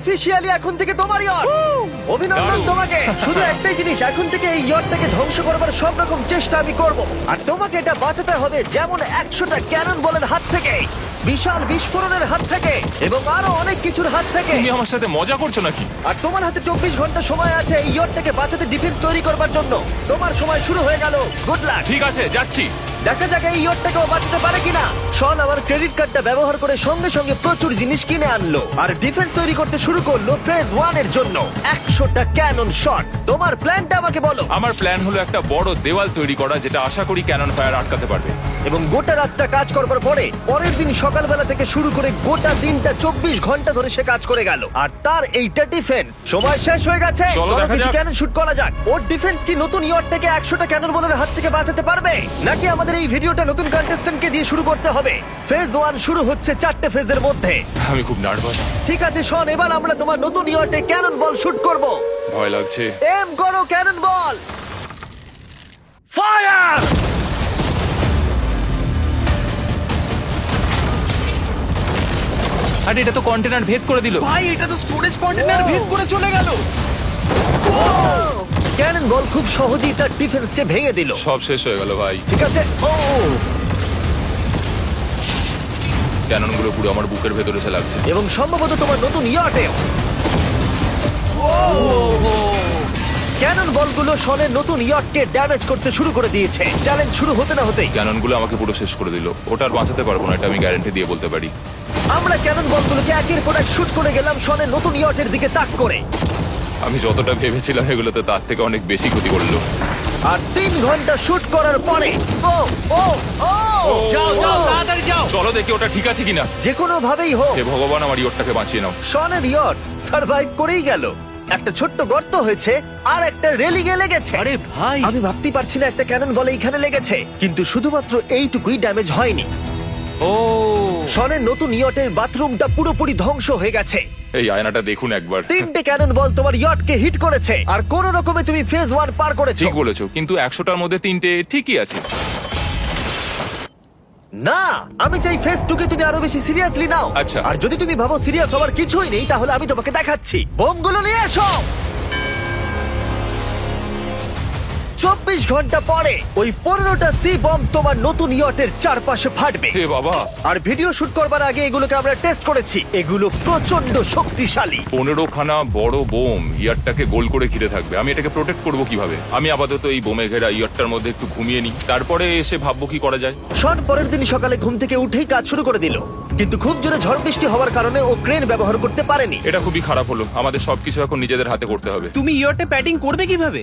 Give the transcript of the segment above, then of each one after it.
Officially এখন থেকে তোমার ইয়ট অভিনন্দন তোমাকে। শুধু একটাই জিনিস এখন থেকে এই ইয়টটাকে ধ্বংস করবার সব রকম চেষ্টা আমি করব। আর তোমাকে এটা বাঁচাতে হবে যেমন একশোটা ক্যানন বলের হাত থেকে। বিশাল বিস্ফোরণের হাত থেকে এবং আরও অনেক কিছুর হাত থেকে। তুমি আমার সাথে মজা করছ নাকি? আর তোমার হাতে চব্বিশ ঘণ্টা সময় আছে এই ইয়টটাকে বাঁচাতে ডিফেন্স তৈরি করবার জন্য। তোমার সময় শুরু হয়ে গেল। গুড লাক ঠিক আছে যাচ্ছি। দেখা যাক এই ইয়টটাকেও বাঁচাতে পারে কিনা। শন আমার ক্রেডিট কার্ডটা ব্যবহার করে সঙ্গে সঙ্গে প্রচুর জিনিস কিনে আনলো। আর ডিফেন্স তৈরি করতে শুরু করল ফেজ ওয়ানের জন্য। একশোটা ক্যানন শট তোমার প্ল্যানটা আমাকে বলো। আমার প্ল্যান হলো একটা বড় দেওয়াল তৈরি করা যেটা আশা করি ক্যানন ফায়ার আটকাতে পারবে। এবং গোটা রাতটা কাজ করবার পরে পরের দিন সকালবেলা থেকে শুরু করে গোটা দিনটা চব্বিশ ঘণ্টা ধরে সে কাজ করে গেল। আর তার এইটা ডিফেন্স সময় শেষ হয়ে গেছে। চলো দেখা কিছু যাক। ক্যানন শুট করা যাক। ওর ডিফেন্স কি নতুন ইয়টটাকে একশোটা ক্যানন বলের হাত থেকে বাঁচাতে পারবে? নাকি আমাদের এই ভিডিওটা নতুন কন্টেস্ট্যান্টকে দিয়ে শুরু করতে হবে? ফেজ ওয়ান শুরু হচ্ছে চারটে ফেজের মধ্যে। আমি খুব নার্ভাস ঠিক আছে শোন এবার আমরা তোমার নতুন ইয়র্টে ক্যানন বল শুট করব। ভয় লাগছে। এম করো ক্যানন বল ফায়ার আরে এটা তো কন্টেনার ভেদ করে দিল। ভাই এটা তো স্টোরেজ কন্টেনার ভেদ করে চলে গেল। ক্যানন বল খুব সহজেই তার ডিফেন্সকে ভেঙে দিল। সব শেষ হয়ে গেল ভাই। ঠিক আছে ও! ক্যাননগুলো পুরো আমার বুকের ভেতরে এসে লাগছে। এবং সম্ভবত তোমার নতুন ইয়র্টেও ক্যানন বলগুলো শনের নতুন ইয়র্টকে ড্যামেজ করতে শুরু করে দিয়েছে। চ্যালেঞ্জ শুরু হতে না হতেই। ক্যাননগুলো আমাকে পুরো শেষ করে দিল। ওটা আর বাঁচাতে পারব না এটা আমি গ্যারান্টি দিয়ে বলতে পারি। আমরা ক্যানন বলগুলোকে একের পর এক শুট করে গেলাম শনের নতুন ইয়র্টের দিকে তাক করে। আমি যতটা ভেবেছিলাম এগুলো তো তার থেকে অনেক বেশি ক্ষতি করল। আর তিন ঘণ্টা শুট করার পরে ও ও ও যাও যাও তাড়াতাড়ি যাও। চলো দেখি ওটা ঠিক আছে কিনা। যে কোনো ভাবেই হোক। হে ভগবান আমার ইয়রটাকে বাঁচিয়ে নাও। শনের ইয়ট সার্ভাইভ করেই গেল। একটা ছোট্ট গর্ত হয়েছে আর একটা রেলিংয়ে লেগেছে। আরে ভাই। আমি ভাবতেই পারছি না একটা ক্যানন বলে এইখানে লেগেছে কিন্তু শুধুমাত্র এইটুকুই ড্যামেজ হয়নি। ও। শনের নতুন ইয়টের বাথরুমটা পুরোপুরি ধ্বংস হয়ে গেছে। এই আয়নাটা দেখুন একবার। তিনটে ক্যানন বল তোমার ইয়টকে হিট করেছে। আর কোন রকমে তুমি ফেজ ওয়ান পার করেছ। ঠিক বলেছ কিন্তু একশোটার মধ্যে তিনটে ঠিকই আছে। না আমি চাই ফেজ টুকে তুমি আরও বেশি সিরিয়াসলি নাও। আচ্ছা। আর যদি তুমি ভাবো সিরিয়াস হওয়ার কিছুই নেই তাহলে আমি তোমাকে দেখাচ্ছি। বোমগুলো নিয়ে এসো! চব্বিশ ঘণ্টা পরে ওই পনেরোটা সি বম তোমার নতুন ইয়টের চারপাশে ফাটবে। হে বাবা। আর ভিডিও শুট করবার আগে এগুলোকে আমরা টেস্ট করেছি। এগুলো প্রচণ্ড শক্তিশালী। পনেরো খানা বড় বোম ইয়ারটাকে গোল করে ঘিরে থাকবে। আমি এটাকে প্রোটেক্ট করব কীভাবে? আমি আপাতত এই বোমে ঘেরা ইয়ারটার মধ্যে একটু ঘুমিয়ে নিই। তারপরে এসে ভাববো কি করা যায়। শন পরের দিন সকালে ঘুম থেকে উঠেই কাজ শুরু করে দিল। কিন্তু খুব জোরে ঝড় বৃষ্টি হওয়ার কারণে ও ক্রেন ব্যবহার করতে পারেনি। এটা খুবই খারাপ হলো। আমাদের সবকিছু এখন নিজেদের হাতে করতে হবে। তুমি ইয়রটে প্যাডিং করবে কীভাবে?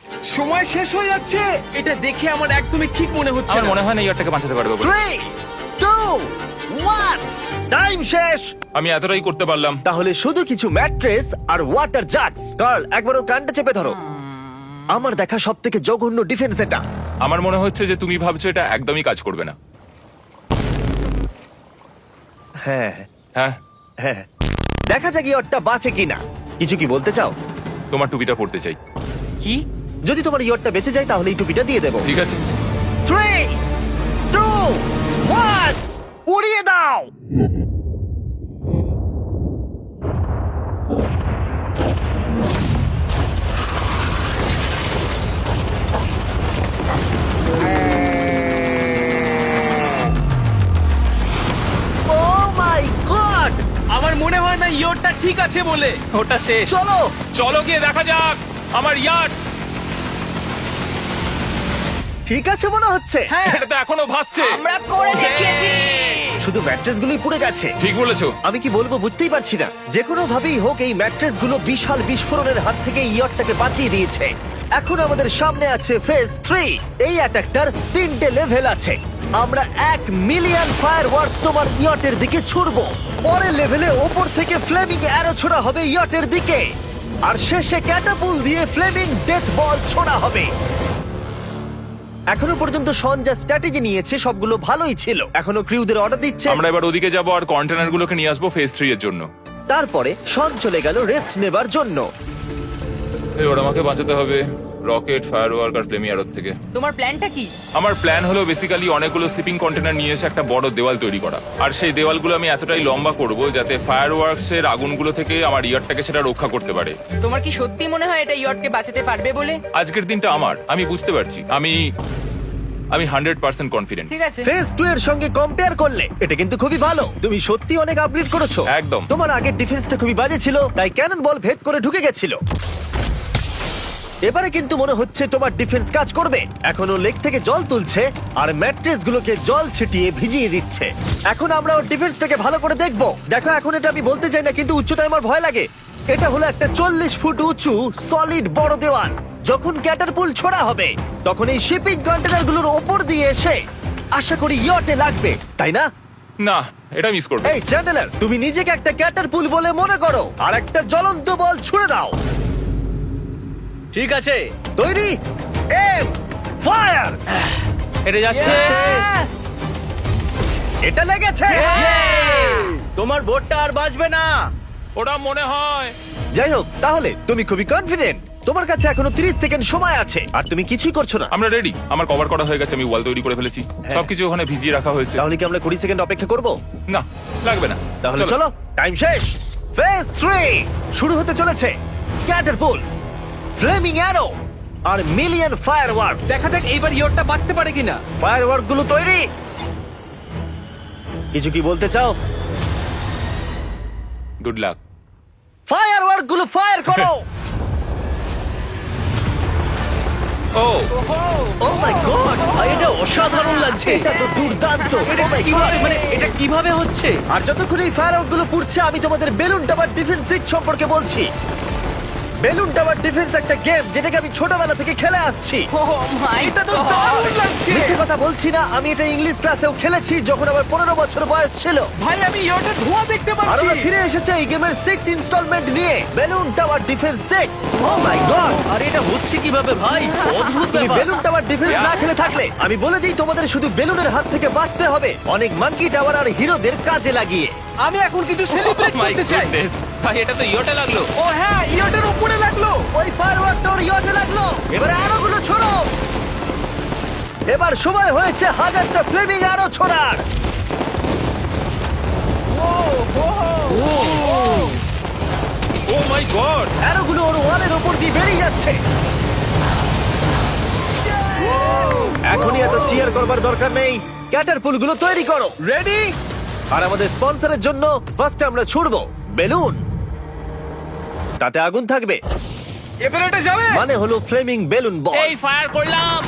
সময় শেষ হয়ে যাচ্ছে। এটা দেখে আমার একদমই ঠিক মনে হচ্ছে আমার মনে হয় না ইয়রটাকে বাঁচাতে পারব বলে। থ্রি টু ওয়ান টাইম শেষ। আমি এতটাই করতে পারলাম। তাহলে শুধু কিছু ম্যাট্রেস আর ওয়াটার জাগস গার্ল একবার ওর কানটা চেপে ধরো। আমার দেখা সব থেকে জঘন্য ডিফেন্স এটা। আমার মনে হচ্ছে যে তুমি ভাবছ এটা একদমই কাজ করবে না। হ্যাঁ। হ্যাঁ। হ্যাঁ। দেখা যাক ইয়রটা বাঁচে কিনা। কিছু কি বলতে চাও? তোমার টুপিটা পড়তে চাই। কি? যদি তোমার ইয়রটা বেঁচে যায় তাহলে এই টুপিটা দিয়ে দেবো। ঠিক আছে। থ্রি টু ওয়ান উড়িয়ে দাও! Oh my God! আমার মনে হয় না ইয়রটা ঠিক আছে বলে। ওটা শেষ। চলো। চলো গিয়ে দেখা যাক। আমার ইয়ার্ড। ঠিক আছে মনে হচ্ছে। হ্যাঁ। এটা তো এখনও ভাসছে। আমরা করে দেখিয়েছি। শুধু ম্যাট্রেস গুলোই পুড়ে গেছে। ঠিক বলেছ। আমি কি বলব বুঝতেই পারছি না। যে কোনো ভাবেই হোক এই ম্যাট্রেসগুলো বিশাল বিস্ফোরণের হাত থেকে ইয়টটাকে বাঁচিয়ে দিয়েছে। এখন আমাদের সামনে আছে ফেজ থ্রি এই অ্যাটাকটার তিনটে লেভেল আছে। আমরা এক মিলিয়ন ফায়ার ওয়ার্ক তোমার ইয়টের দিকে ছুড়বো। পরের লেভেলে ওপর থেকে ফ্লেমিং অ্যারো ছোড়া হবে ইয়টের দিকে। আর শেষে ক্যাটাপুল দিয়ে ফ্লেমিং ডেথ বল ছোড়া হবে। এখনও পর্যন্ত সন যা স্ট্র্যাটেজি নিয়েছে সবগুলো ভালোই ছিল। এখনও ক্রিউদের অর্ডার দিচ্ছে। আমরা এবার ওদিকে যাব আর কন্টেনারগুলোকে নিয়ে আসব ফেজ থ্রি এর জন্য। তারপরে শন চলে গেল রেস্ট নেবার জন্য। এবার আমাকে বাঁচাতে হবে। রকেট ফায়ার ওয়ার্ক আর ফ্লেমিয়ারোর থেকে। তোমার প্ল্যানটা কি? আমার প্ল্যান হলো বেসিক্যালি অনেকগুলো শিপিং কন্টেনার নিয়ে এসে একটা বড় দেওয়াল তৈরি করা। আর সেই দেওয়ালগুলো আমি এতটাই লম্বা করব যাতে ফায়ার ওয়ার্কসের আগুনগুলো থেকে আমার ইয়ারটাকে সেটা রক্ষা করতে পারে। তোমার কি সত্যি মনে হয় এটা ইয়টকে বাঁচাতে পারবে বলে? আজকের দিনটা আমার আমি বুঝতে পারছি। আমি আমি হান্ড্রেড পার্সেন্ট কনফিডেন্ট ঠিক আছে। ফেজ টু এর সঙ্গে কম্পেয়ার করলে এটা কিন্তু খুবই ভালো। তুমি সত্যি অনেক আপগ্রেড করেছ। একদম। তোমার আগের ডিফেন্সটা খুবই বাজে ছিল তাই ক্যানন বল ভেদ করে ঢুকে গেছিল। এবারে কিন্তু মনে হচ্ছে তোমার ডিফেন্স কাজ করবে। এখনও লেক থেকে জল তুলছে আর ম্যাট্রেস গুলোকে জল ছিটিয়ে ভিজিয়ে দিচ্ছে। এখন আমরা ওর ডিফেন্সটাকে ভালো করে দেখব। দেখো এখন এটা আমি বলতে চাই না কিন্তু উচ্চতায় আমার ভয় লাগে। এটা হলো একটা চল্লিশ ফুট উঁচু সলিড বড় দেওয়াল। যখন ক্যাটারপুল ছোড়া হবে তখন এই শিপিং কন্টেনারগুলোর ওপর দিয়ে এসে আশা করি ইয়টে লাগবে। তাই না? না এটা মিস করব। এই চ্যান্ডেলার তুমি নিজেকে একটা ক্যাটারপুল বলে মনে করো। আর একটা জ্বলন্ত বল ছুড়ে দাও। ঠিক আছে। তৈরি? এম। ফায়ার! এটা যাচ্ছে। এটা লেগেছে। তোমার বোটটা আর বাঁচবে না। ওটা মনে হয়। যাই হোক তাহলে তুমি খুবই কনফিডেন্ট তোমার কাছে এখনও 30 সেকেন্ড সময় আছে আর তুমি কিছুই করছ না। আমরা রেডি আমার কভার করা হয়ে গেছে আমি ওয়াল তৈরি করে ফেলেছি। হ্যাঁ। সবকিছু ওখানে ভিজিয়ে রাখা হয়েছে। তাহলে কি আমরা 20 সেকেন্ড অপেক্ষা করব? না লাগবে না। তাহলে চলো। টাইম শেষ। ফেজ 3 শুরু হতে চলেছে। ক্যাটারপুলস ফ্লেমিং অ্যারো আর মিলিয়ন ফায়ারওয়ার্কস দেখা যাক এইবার ইয়টটা বাঁচতে পারে কিনা। ফায়ারওয়ার্কগুলো তৈরি। কিছু কি বলতে চাও? গুড লাক ফায়ারওয়ার্কগুলো ফায়ার করো। ও। ও মাই গড এটা অসাধারণ লাগছে। এটা তো দুর্দান্ত। এটা Oh কীভাবে মানে এটা কীভাবে হচ্ছে? আর যতক্ষণ এই ফায়ারওয়ার্কগুলো পুড়ছে আমি তোমাদের বেলুন টাওয়ার ডিফেন্স সিক্স সম্পর্কে বলছি। বেলুন টাওয়ার ডিফেন্স একটা গেম যেটাকে আমি ছোটবেলা থেকে খেলে আসছি। Oh my এটা তো দারুণ লাগছে! মিথ্যে কথা বলছি না আমি এটা ইংলিশ ক্লাসেও খেলেছি যখন আমার পনেরো বছর বয়স ছিল। ভাই আমি ইয়টের ধোঁয়া দেখতে আর পাচ্ছি! ওরা ফিরে এসেছে এই গেমের সিক্স ইনস্টলমেন্ট নিয়ে balloon tower defence six oh my god আর এটা হচ্ছে কীভাবে ভাই? অদ্ভুত তুমি ব্যাপার! বেলুন টাওয়ার ডিফেন্স না খেলে থাকলে আমি বলে দিই তোমাদের শুধু বেলুনের হাত থেকে বাঁচতে হবে। অনেক মাঙ্কি টাওয়ার আর হিরোদের কাজে লাগিয়ে। আমি এখন কিছু সেলিব্রেট মাই করতে চাই। গুডনেস ভাই এটা তো ইয়োটা লাগল। ও হ্যাঁ ইয়টের উপরে লাগল। ওই ফায়ারওয়ার্কটা ওর ইয়টে লাগল। এবারে আরও গুলো ছোড়ো। এবার সময় হয়েছে হাজারটা ফ্লেমিং আরও ছোড়ার। ও মাই গড। অ্যারোগুলো ওর ওয়ালের ওপর দিয়ে বেরিয়ে যাচ্ছে। এখনই এত চিয়ার করবার দরকার নেই। ক্যাটারপুলগুলো তৈরি করো। রেডি আর আমাদের স্পন্সরের জন্য ফার্স্টে আমরা ছুড়বো। বেলুন। তাতে আগুন থাকবে। এবার এটা যাবে। মানে হলো ফ্লেমিং বেলুন বল। এই ফায়ার করলাম।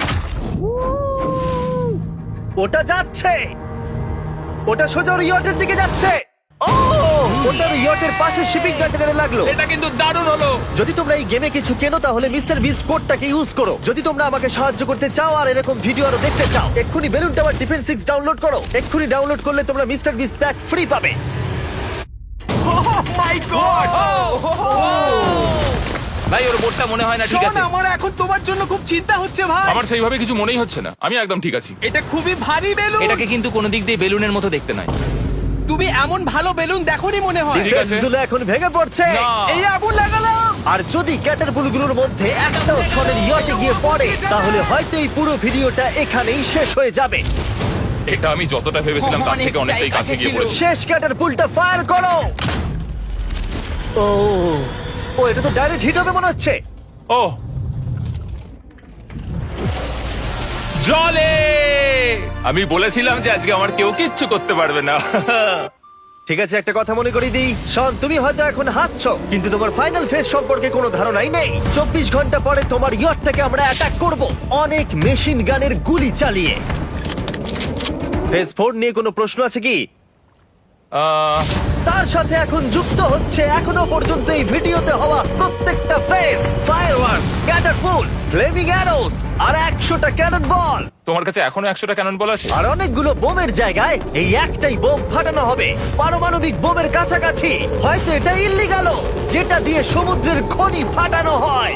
ওটা যাচ্ছে। ওটা সোজা ওর ইয়টের দিকে যাচ্ছে। ও! ওটা ওর ইয়টের পাশে শিপিং কন্টেনারে লাগল। এটা কিন্তু দারুণ হলো। যদি তোমরা এই গেমে কিছু কেনো তাহলে মিস্টার বিস্ট কোডটাকে ইউজ করো। যদি তোমরা আমাকে সাহায্য করতে চাও আর এরকম ভিডিও আরও দেখতে চাও এক্ষুনি balloon tower defence six download করো। এক্ষুনি ডাউনলোড করলে তোমরা মিস্টার বিস্ট প্যাক ফ্রি পাবে। মাই গড ভাই ওর বোর্ডটা মনে হয় না ঠিক আছে। আমার এখন তোমার জন্য খুব চিন্তা হচ্ছে ভাই। আমার সেইভাবে কিছু মনেই হচ্ছে না। আমি একদম ঠিক আছি। এটা খুবই ভারী বেলুন। এটাকে কিন্তু কোনো দিক দিয়ে বেলুনের মতো দেখতে নয়। তুমি এমন ভালো বেলুন দেখোনি মনে হয়? ঠিক আছে। এখন ভেঙে পড়ছে। না। এই আগুন লাগালাম। আর যদি ক্যাটারপুলগুলোর মধ্যে একটাও শনের ইয়টে গিয়ে পড়ে তাহলে হয়তো এই পুরো ভিডিওটা এখানেই শেষ হয়ে যাবে। এটা আমি যতটা ভেবেছিলাম তার থেকে অনেকটাই কাছে গিয়ে। পড়েছে। শেষ ক্যাটারপুলটা ফায়ার করো। ও ও এটা তো ডাইরেক্ট হিট হবে মনে হচ্ছে। ও। জলে! আমি বলেছিলাম যে আজকে আমার কেউ কিচ্ছু করতে পারবে না। ঠিক আছে একটা কথা মনে করিয়ে দিই। শন তুমি হয়তো এখন হাসছো কিন্তু তোমার ফাইনাল ফেজ সম্পর্কে কোনো ধারণাই নেই। চব্বিশ ঘণ্টা পরে তোমার ইয়টটাকে আমরা অ্যাটাক করব অনেক মেশিন গানের গুলি চালিয়ে। ফেজ ফোর নিয়ে কোনো প্রশ্ন আছে কি? আহ, তার সাথে এখন যুক্ত হচ্ছে এখনও পর্যন্ত এই ভিডিওতে হওয়া প্রত্যেকটা face fireworks catapults flaming arrows আর একশোটা ক্যানন বল তোমার কাছে এখনও একশোটা ক্যানন বল আছে? আর অনেকগুলো বোমের জায়গায় এই একটাই বোম ফাটানো হবে। পারমাণবিক বোমের কাছাকাছি। হয়তো এটা ইল্লিগাল যেটা দিয়ে সমুদ্রের খনি ফাটানো হয়।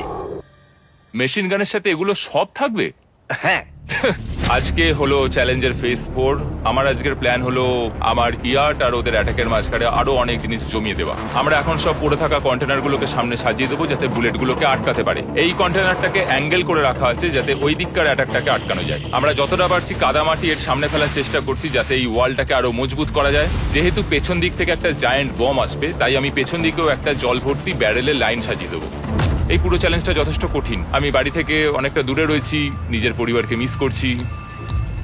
মেশিন গানের সাথে এগুলো সব থাকবে? হ্যাঁ। আজকে হলো চ্যালেঞ্জের ফেজ ফোর আমার আজকের প্ল্যান হলো আমার ইয়ার্ট আর ওদের অ্যাটাকের মাঝখানে আরও অনেক জিনিস জমিয়ে দেওয়া। আমরা এখন সব পড়ে থাকা কন্টেনার গুলোকে সামনে সাজিয়ে দেবো যাতে বুলেট গুলোকে আটকাতে পারে। এই কন্টেনারটাকে অ্যাঙ্গেল করে রাখা আছে যাতে ওই দিককার অ্যাটাকটাকে আটকানো যায়। আমরা যতটা পারছি কাদামাটি এর সামনে ফেলার চেষ্টা করছি যাতে এই ওয়ালটাকে আরও মজবুত করা যায়। যেহেতু পেছন দিক থেকে একটা জায়েন্ট বম আসবে, তাই আমি পেছন দিকেও একটা জল ভর্তি ব্যারেলের লাইন সাজিয়ে দেবো। এই পুরো চ্যালেঞ্জটা যথেষ্ট কঠিন। আমি বাড়ি থেকে অনেকটা দূরে রয়েছি, নিজের পরিবারকে মিস করছি।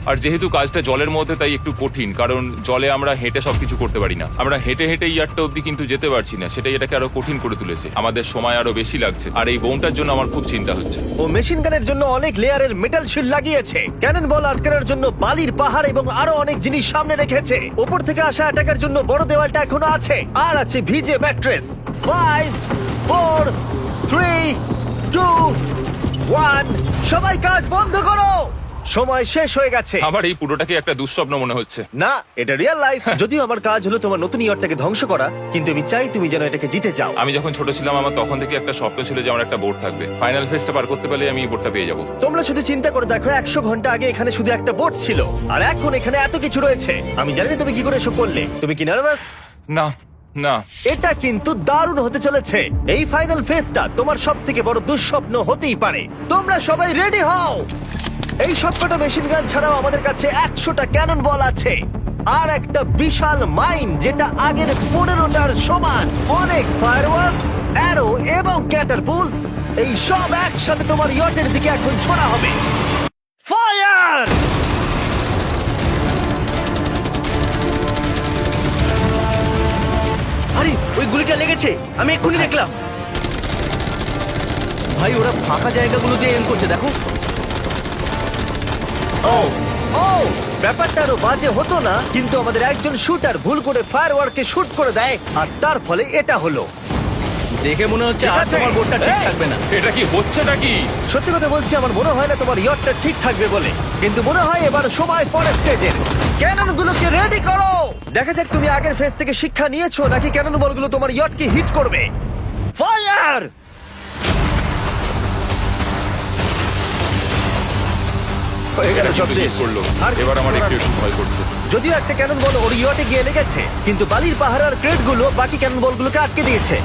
আর যেহেতু কাজটা জলের মধ্যে, তাই একটু কঠিন, কারণ জলে আমরা হেঁটে সবকিছু করতে পারি না। আমরা হেঁটে হেঁটে ইয়ারটা অব্দি কিন্তু যেতে পারছি না, সেটাই এটাকে আরও কঠিন করে তুলেছে। আমাদের সময় আরও বেশি লাগছে, আর এই বোমটার জন্য আমার খুব চিন্তা হচ্ছে। ও মেশিন গানের জন্য অনেক লেয়ারের মেটাল শিল লাগিয়েছে। ক্যানন বল আটকানোর জন্য বালির পাহাড় এবং আরও অনেক জিনিস সামনে রেখেছে। ওপর থেকে আসা অ্যাটাকের জন্য বড় দেওয়ালটা এখনও আছে। আর আছে ভিজে mattress five four three two one সবাই কাজ বন্ধ করো। সময় শেষ হয়ে গেছে। আমার এই পুরোটাকে একটা দুঃস্বপ্ন মনে হচ্ছে। না এটা রিয়েল লাইফ যদিও আমার কাজ হলো তোমার নতুন ইয়ারটাকে ধ্বংস করা কিন্তু আমি চাই তুমি যেন এটাকে জিতে যাও। আমি যখন ছোট ছিলাম আমার তখন থেকে একটা স্বপ্ন ছিল যে আমার একটা বোর্ড থাকবে। ফাইনাল ফেজটা পার করতে পারলে আমি এই বোর্ডটা পেয়ে যাব। তোমরা শুধু চিন্তা করে দেখো একশো ঘণ্টা আগে এখানে শুধু একটা বোট ছিল। আর এখন এখানে এত কিছু রয়েছে। আমি জানি না তুমি কি করে এসব করলে। তুমি কি নার্ভাস না। না। এটা কিন্তু দারুণ হতে চলেছে। এই ফাইনাল ফেজটা তোমার সব থেকে বড় দুঃস্বপ্ন হতেই পারে। তোমরা সবাই রেডি হও! এই সবকটা মেশিন গান ছাড়াও আমাদের কাছে একশোটা ক্যানন বল আছে। আর একটা বিশাল মাইন যেটা আগের পনেরোটার সমান। অনেক ফায়ারওয়ার্কস অ্যারো এবং ক্যাটারপুলস এই সব একসাথে তোমার ইয়টের দিকে এখন ছোড়া হবে। ফায়ার আরে ওই গুলিটা লেগেছে। আমি এক্ষুনি দেখলাম। ভাই ওরা ফাঁকা জায়গাগুলো দিয়ে এম করছে দেখো। ও ও ব্যাপারটা আরও বাজে হতো না কিন্তু আমাদের একজন শুটার ভুল করে ফায়ারওয়ার্ককে শুট করে দেয় আর তার ফলে এটা হলো। দেখে মনে হচ্ছে ঠিক আর আছে। তোমার বোর্ডটা ঠিক এই! থাকবে না। এটা কি হচ্ছে নাকি? সত্যি কথা বলছি আমার মনে হয় না তোমার ইয়টটা ঠিক থাকবে বলে। কিন্তু মনে হয় এবার সবাই পরে স্টেজের ক্যানন গুলোকে রেডি করো! দেখা যাক তুমি আগের ফেজ থেকে শিক্ষা নিয়েছো নাকি ক্যানন বলগুলো তোমার ইয়টকে হিট করবে। ফায়ার সব শেষ। করল। এবার আমার একটু একটু ভয় করছে। যদিও একটা ক্যানন বল ওর ইয়টে গিয়ে লেগেছে কিন্তু বালির পাহাড় আর ক্রেটগুলো বাকি ক্যানন বলগুলোকে আটকে দিয়েছে।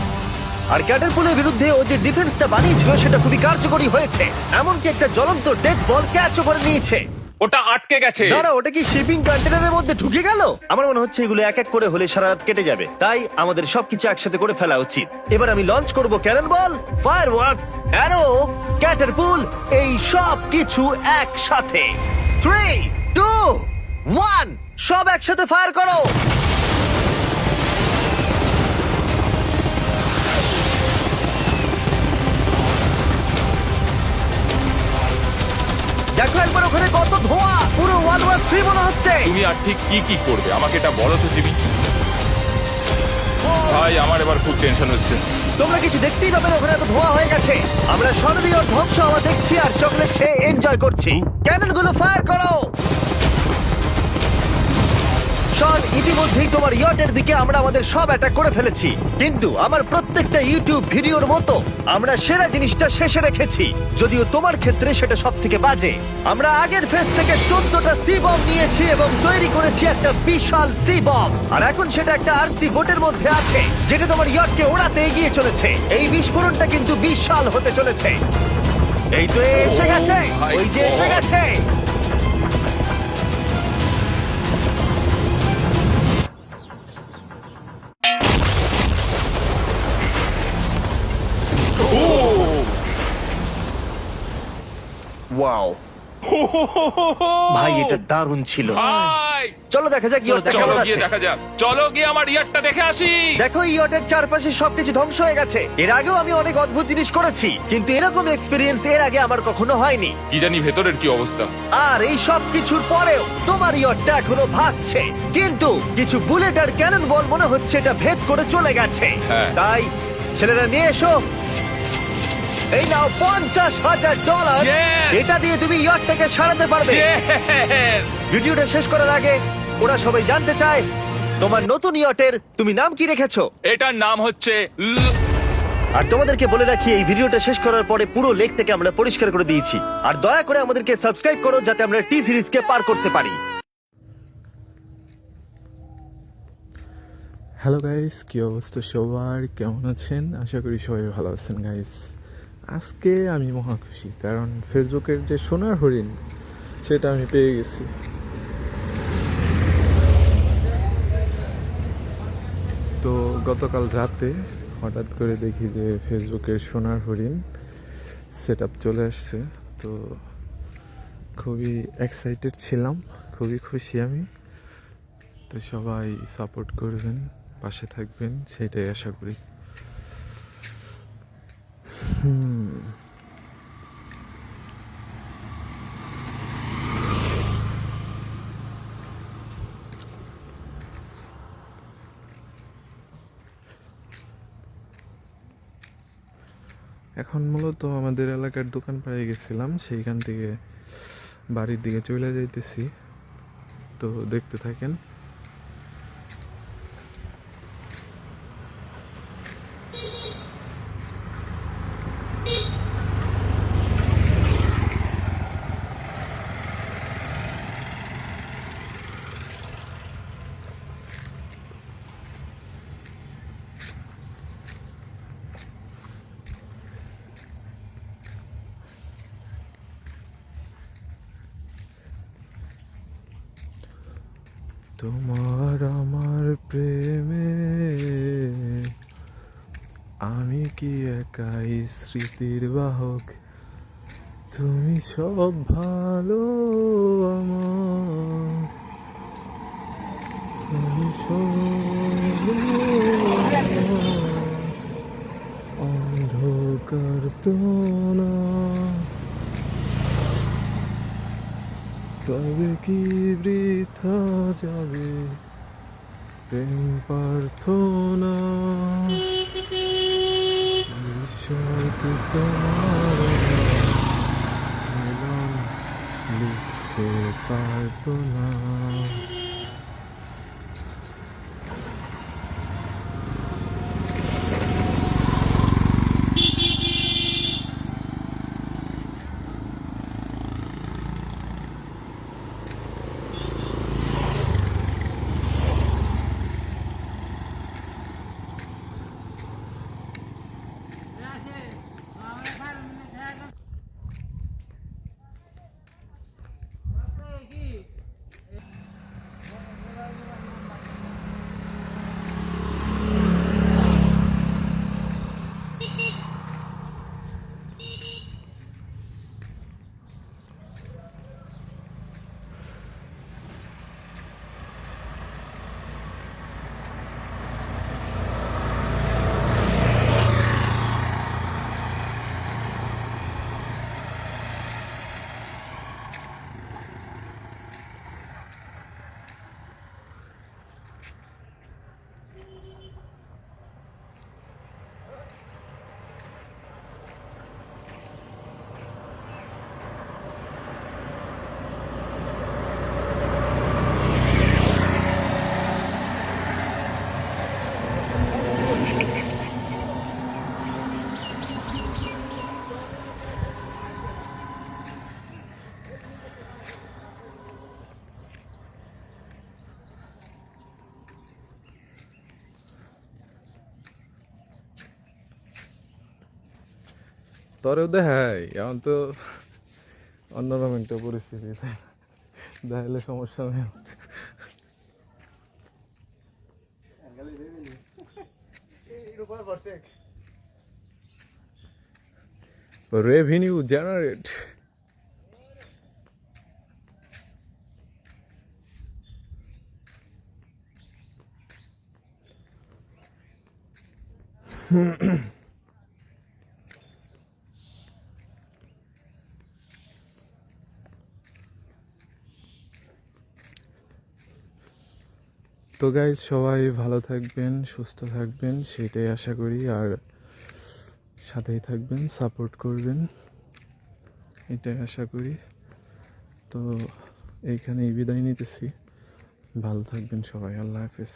আর ক্যাটারপুলের বিরুদ্ধে ও যে ডিফেন্সটা বানিয়েছিল সেটা খুবই কার্যকরী হয়েছে। এমনকি একটা জ্বলন্ত ডেথ বল ক্যাচও করে নিয়েছে। ওটা আটকে গেছে। দাঁড়া ওটা কি শিপিং কন্টেনারের মধ্যে ঢুকে গেল? আমার মনে হচ্ছে এগুলো এক এক করে হলে সারা রাত কেটে যাবে। তাই আমাদের সবকিছু একসাথে করে ফেলা উচিত। এবার আমি লঞ্চ করব cannon ball fire works arrow catapult এই সব কিছু একসাথে। থ্রি টু ওয়ান সব একসাথে ফায়ার করো। থ্রি মনে হচ্ছে। তুমি আর ঠিক কি কি করবে? আমাকে এটা বলো তো জিমি। ভাই আমার এবার খুব টেনশন হচ্ছে। তোমরা কিছু দেখতেই পাবে ওখানে এত ধোঁয়া হয়ে গেছে। আমরা স্বর্ণীয় ধ্বংস হওয়া দেখছি আর চকলেট খেয়ে এনজয় করছি। ক্যাননগুলো ফায়ার করো! শন ইতিমধ্যেই তোমার ইয়টের দিকে আমরা আমাদের সব অ্যাটাক করে ফেলেছি। কিন্তু আমার প্রত্যেকটা ইউটিউব ভিডিওর মতো আমরা সেরা জিনিসটা শেষে রেখেছি। যদিও তোমার ক্ষেত্রে সেটা সব থেকে বাজে। আমরা আগের ফেজ থেকে চোদ্দটা সি বম নিয়েছি এবং তৈরি করেছি একটা বিশাল সি বম আর এখন সেটা একটা আরসি বোটের মধ্যে আছে যেটা তোমার ইয়টকে ওড়াতে এগিয়ে চলেছে। এই বিস্ফোরণটা কিন্তু বিশাল হতে চলেছে। এই তো এসে গেছে my ওই যে এসে! গেছে। ওয়াও ভাই এটা দারুণ ছিল। ভাই! চলো দেখা যাক ইয়টটা চলো কেমন গিয়ে আছে। দেখা যাক। চলো গিয়ে আমার ইয়ারটা দেখে আসি। দেখো ইয়টের চারপাশে সবকিছু ধ্বংস হয়ে গেছে। এর আগেও আমি অনেক অদ্ভুত জিনিস করেছি কিন্তু এরকম এক্সপিরিয়েন্স এর আগে আমার কখনো হয়নি। কি জানি ভেতরের কি অবস্থা। আর এই সব কিছুর পরেও তোমার ইয়টটা এখনও ভাসছে। কিন্তু কিছু বুলেট আর ক্যানন বল মনে হচ্ছে এটা ভেদ করে চলে গেছে। হ্যাঁ। তাই ছেলেরা নিয়ে এসো। এই নাও পঞ্চাশ হাজার ডলার। Yes! এটা দিয়ে তুমি ইয়টটাকে সারাতে পারবে। Yes! ভিডিওটা শেষ করার আগে ওরা সবাই জানতে চায় তোমার নতুন ইয়টের তুমি নাম কি রেখেছো? এটার নাম হচ্ছে ল- আর তোমাদেরকে বলে রাখি এই ভিডিওটা শেষ করার পরে পুরো লেকটাকে আমরা পরিষ্কার করে দিয়েছি। আর দয়া করে আমাদেরকে সাবস্ক্রাইব করো যাতে আমরা টি সিরিজকে পার করতে পারি। হ্যালো গাইস কী অবস্থা সবার? কেমন আছেন? আশা করি সবাই ভালো আছেন গাইস আজকে আমি মহা খুশি, কারণ ফেসবুকের যে সোনার হরিণ, সেটা আমি পেয়ে গেছি। তো গতকাল রাতে হঠাৎ করে দেখি যে ফেসবুকের সোনার হরিণ সেট চলে আসছে। তো খুবই এক্সাইটেড ছিলাম, খুবই খুশি আমি। তো সবাই সাপোর্ট করবেন, পাশে থাকবেন, সেটাই আশা করি। এখন মূলত আমাদের এলাকার দোকান পাড়ে গেছিলাম, সেইখান থেকে বাড়ির দিকে চলে যাইতেছি। তো দেখতে থাকেন। তোমার আমার প্রেমে আমি কি একাই স্মৃতির বাহক তুমি সব ভালো আমার তুমি সব। অন্ধকার তো না তবে কি বৃথা যাবে? প্রেম প্রার্থনা। লিখতে পারত না। তরেও দেখাই এখন তো অন্যরকম একটা পরিস্থিতি দেখাইলে সমস্যা নেই। রেভিনিউ জেনারেট হুম তো গাইজ সবাই ভালো থাকবেন, সুস্থ থাকবেন সেটাই আশা করি। আর সাথেই থাকবেন সাপোর্ট করবেন, এটাই আশা করি। তো এইখানেই বিদায় নিতেছি। ভালো থাকবেন সবাই, আল্লাহ হাফেজ।